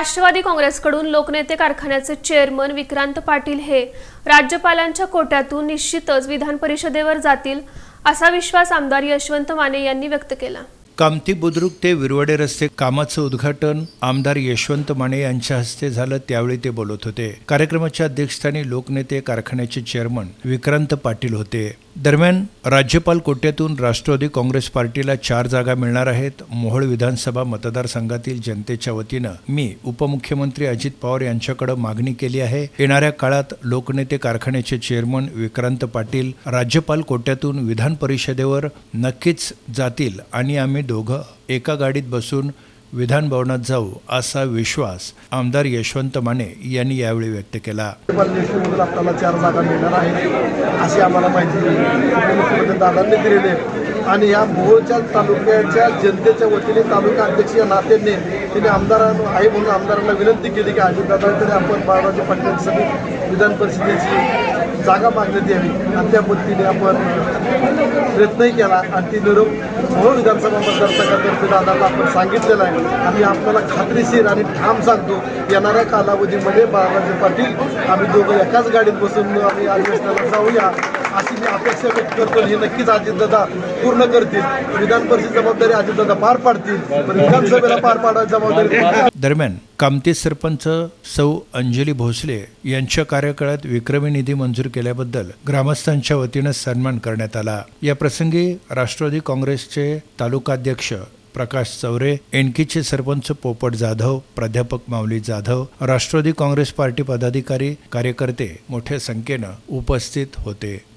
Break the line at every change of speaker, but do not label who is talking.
राष्ट्रवादी काँग्रेसकडून लोकनेते कारखान्याचे चेअरमन विक्रांत पाटील हे राज्यपालांच्या कोट्यातून निश्चितच विधान परिषदेवर जातील असा विश्वास आमदार यशवंत माने यांनी व्यक्त केला.
कामती बुद्रुक ते विरवडे रस्ते कामाचं उद्घाटन आमदार यशवंत माने यांच्या हस्ते झालं त्यावेळी ते बोलत होते. कार्यक्रमाच्या अध्यक्षस्थानी लोकनेते कारखान्याचे चेअरमन विक्रांत पाटील होते. दरम्यान राज्यपाल कोट्यातून राष्ट्रवादी काँग्रेस पार्टीला चार जागा मिळणार आहेत. मोहोळ विधानसभा मतदारसंघातील जनतेच्या वतीनं मी उपमुख्यमंत्री अजित पवार यांच्याकडे मागणी केली आहे. येणाऱ्या काळात लोकनेते कारखान्याचे चेअरमन विक्रांत पाटील राज्यपाल कोट्यातून विधान परिषदेवर नक्कीच जातील आणि आम्ही दोघं एका गाडीत बसून विधान भवनात जाऊ असा विश्वास आमदार यशवंत माने यांनी यावेळी व्यक्त केला.
लिस्टमधून आपल्याला चार जागा मिळणार आहेत अशी आम्हाला माहिती उपमुख्यमंत्री दादांनी दिलेली आणि या मोहोळच्या तालुक्याच्या जनतेच्या वतीने तालुका अध्यक्ष या नात्याने तिने आमदारांना आहे म्हणून आमदारांना विनंती केली की अजितदादांकडे आपण बाळराजे पाटलांसाठी विधान परिषदेची जागा मागण्यात यावी. आणि त्या पद्धतीने आपण प्रयत्नही केला आणि ती निरोप म्हणून विधानसभा मतदारसंघातर्फे दादाला आपण सांगितलेलं आहे. आम्ही आपल्याला खात्रीशीर आणि ठाम सांगतो येणाऱ्या कालावधीमध्ये बाळाजी पाटील आम्ही दोघं एकाच गाडीत बसून आम्ही अधिवेशनाला जाऊया. अशी मी अपेक्षा व्यक्त करतो हे नक्कीच अजितदादा पूर्ण करतील. विधान परिषद जबाबदारी अजितदादा पार पाडतील. पण विधानसभेला पार पाडायची जबाबदारी
दरम्यान कामती सरपंच सौ अंजली भोसले यांच्या कार्यकाळात विक्रमी निधी मंजूर केल्याबद्दल ग्रामस्थांच्या वतीनं सन्मान करण्यात आला. या प्रसंगी राष्ट्रवादी काँग्रेसचे तालुकाध्यक्ष प्रकाश चौरे एनकीचे सरपंच पोपट जाधव प्राध्यापक माऊली जाधव राष्ट्रवादी काँग्रेस पार्टी पदाधिकारी कार्यकर्ते मोठ्या संख्येनं उपस्थित होते.